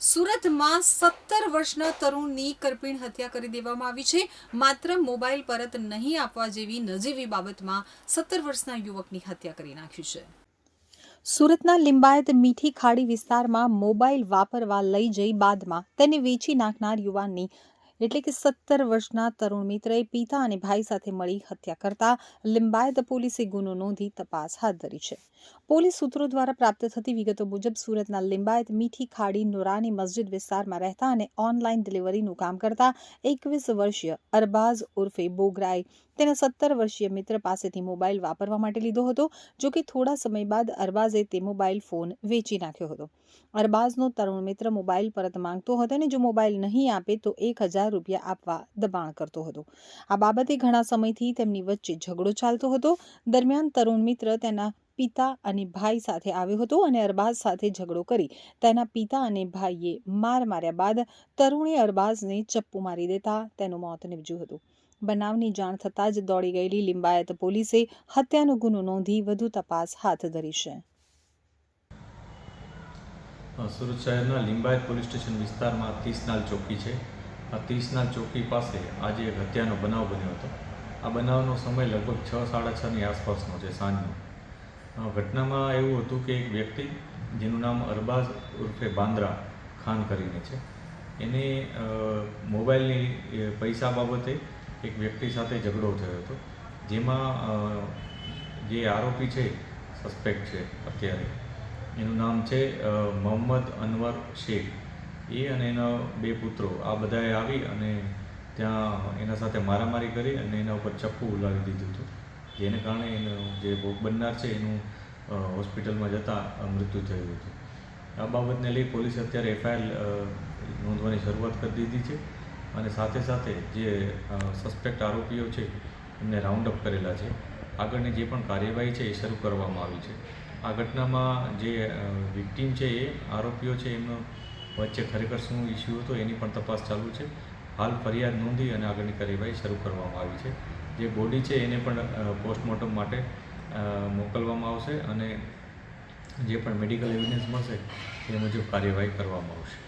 સુરતમાં સત્તર વર્ષના તરુણની કરપીણ હત્યા કરી દેવામાં આવી છે. માત્ર મોબાઈલ પરત નહીં આપવા જેવી નજીવી બાબતમાં સત્તર વર્ષના યુવકની હત્યા કરી નાખ્યું છે. સુરતના લિંબાયત મીઠી ખાડી વિસ્તારમાં મોબાઈલ વાપરવા લઈ જઈ બાદમાં તેને વેચી નાખનાર યુવાનની એટલે કે સત્તર વર્ષના તરુણ મિત્રએ પિતા અને ભાઈ સાથે મળી હત્યા કરતા લિંબાયત પોલીસે ગુનો નોંધી તપાસ હાથ ધરી છે. પોલીસ સૂત્રો દ્વારા પ્રાપ્ત થતી વિગતો મુજબ સુરતના લિંબાયત મીઠી ખાડી નોરાની મસ્જિદ વિસ્તારમાં રહેતા અને ઓનલાઈન ડિલિવરીનું કામ કરતા એકવીસ વર્ષીય અરબાઝ ઉર્ફે બોગરાએ તેના સત્તર વર્ષીય મિત્ર પાસેથી મોબાઈલ વાપરવા માટે લીધો હતો, જો કે થોડા સમય બાદ અરબાઝે તે મોબાઈલ ફોન વેચી નાખ્યો હતો. અરબાઝનો તરુણ મિત્ર મોબાઈલ પરત માંગતો હતો અને જો મોબાઈલ નહીં આપે તો એક હજાર રૂપિયા આપવા દબાણ કરતો હતો. આ બાબતે ઘણા સમયથી તેમની વચ્ચે ઝઘડો ચાલતો હતો. દરમિયાન તરુણ મિત્ર તેના પિતા અને ભાઈ સાથે આવ્યો હતો અને અરબાઝ સાથે ઝઘડો કરી તેના પિતા અને ભાઈએ માર માર્યા બાદ તરુણે અરબાઝને ચપ્પુ મારી દેતા તેનું મોત નીપજ્યું હતું. બનાવની જાણ થતાં જ દોડી ગયેલી લિંબાયત પોલીસે હત્યાનો ગુનો નોંધી વધુ તપાસ હાથ ધરી છે. સુરત શહેરના લિંબાયત પોલીસ સ્ટેશન વિસ્તારમાં તીસનાલ ચોકી છે. આ ત્રીસના ચોકી પાસે આજે એક હત્યાનો બનાવ બન્યો હતો. આ બનાવનો સમય લગભગ છ, સાડા છની આસપાસનો છે, સાંજનો. ઘટનામાં એવું હતું કે એક વ્યક્તિ, જેનું નામ અરબાઝ ઉર્ફે બાંદ્રા ખાન કરીને છે, એને મોબાઈલની પૈસા બાબતે એક વ્યક્તિ સાથે ઝઘડો થયો હતો, જેમાં જે આરોપી છે, સસ્પેક્ટ છે અત્યારે. એનું નામ છે મોહમ્મદ અનવર શેખ. એ અને એના બે પુત્રો, આ બધાએ આવી અને ત્યાં એના સાથે મારામારી કરી અને એના ઉપર ચપ્પુ ઉલાવી દીધું હતું. જેને કારણે એનું જે ભોગ બનનાર છે, એનું હોસ્પિટલમાં જતાં મૃત્યુ થયું હતું. આ બાબતને લઈ પોલીસે અત્યારે એફઆઈઆર નોંધવાની શરૂઆત કરી દીધી છે અને સાથે સાથે જે સસ્પેક્ટ આરોપીઓ છે, એમને રાઉન્ડ અપ કરેલા છે. આગળની જે પણ કાર્યવાહી છે, એ શરૂ કરવામાં આવી છે. આ ઘટનામાં જે વિક્ટીમ છે એ, આરોપીઓ છે, એમનો વચ્ચે ખરેખર શું ઇસ્યુ હતો એની પણ તપાસ ચાલુ છે. હાલ ફરિયાદ નોંધી અને આગળની કાર્યવાહી શરૂ કરવામાં આવી છે. જે બોડી છે એને પણ પોસ્ટમોર્ટમ માટે મોકલવામાં આવશે અને જે પણ મેડિકલ એવિડન્સ મળશે, એ મુજબ કાર્યવાહી કરવામાં આવશે.